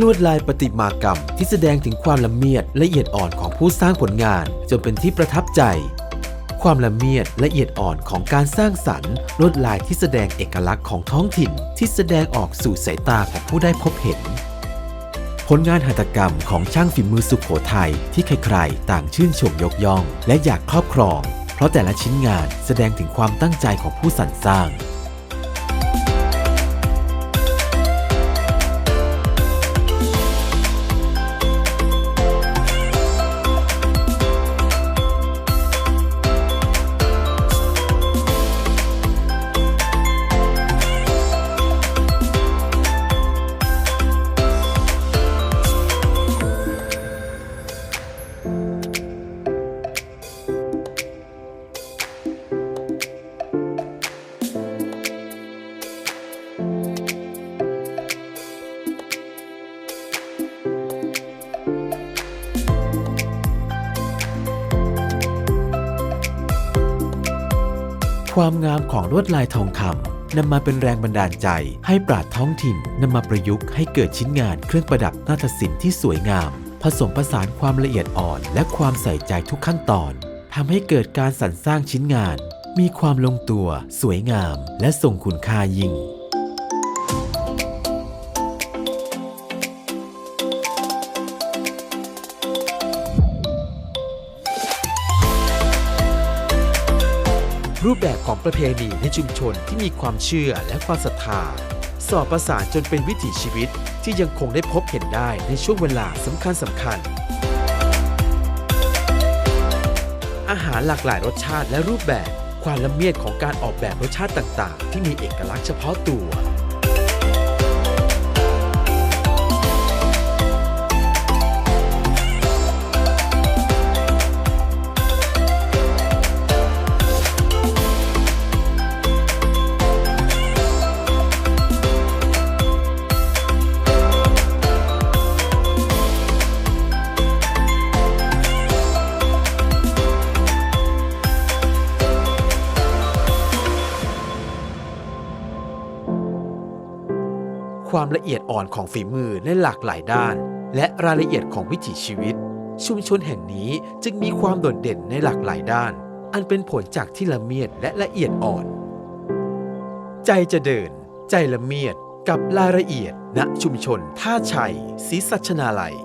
ลวดลายประติมากรรมที่แสดงถึงความละเมียดละเอียดอ่อนของผู้สร้างผลงานจนเป็นที่ประทับใจ ความละเมียดละเอียดอ่อนของการสร้างสรรค์ลวดลายที่แสดงเอกลักษณ์ของท้องถิ่นที่แสดงออกสู่สายตาของผู้ได้พบเห็น ผลงานหัตถกรรมของช่างฝีมือสุขโขทัยที่ใครๆ ต่างชื่นชมยกย่อง และอยากครอบครอง เพราะแต่ละชิ้นงานแสดงถึงความตั้งใจของผู้สรรสร้าง ความงามของลวดลายทองคำนำมาเป็นแรงบันดาลใจ ให้ปราดท้องถิ่นนำมาประยุกต์ให้เกิดชิ้นงานเครื่องประดับนาฏศิลป์ที่สวยงาม ผสมผสานความละเอียดอ่อน และความใส่ใจทุกขั้นตอนทำให้เกิดการสรรสร้างชิ้นงาน มีความลงตัว สวยงาม และทรงคุณค่ายิ่ง รูปแบบของประเพณีในชุมชนที่มีความเชื่อและความศรัทธา สอบประสานจนเป็นวิถีชีวิตที่ยังคงได้พบเห็นได้ในช่วงเวลาสำคัญสำคัญ อาหารหลากหลายรสชาติและรูปแบบความละเมียดของการออกแบบรสชาติต่าง ๆ ที่มีเอกลักษณ์เฉพาะตัว ความละเอียดอ่อนของฝีมือในหลากหลายด้าน และรายละเอียดของวิถีชีวิต ชุมชนแห่งนี้จึงมีความโดดเด่นในหลากหลายด้าน อันเป็นผลจากที่ละเมียดและละเอียดอ่อน ใจจะเดิน ใจละเมียดกับรายละเอียดณชุมชนท่าชัยศรีสัชนาลัย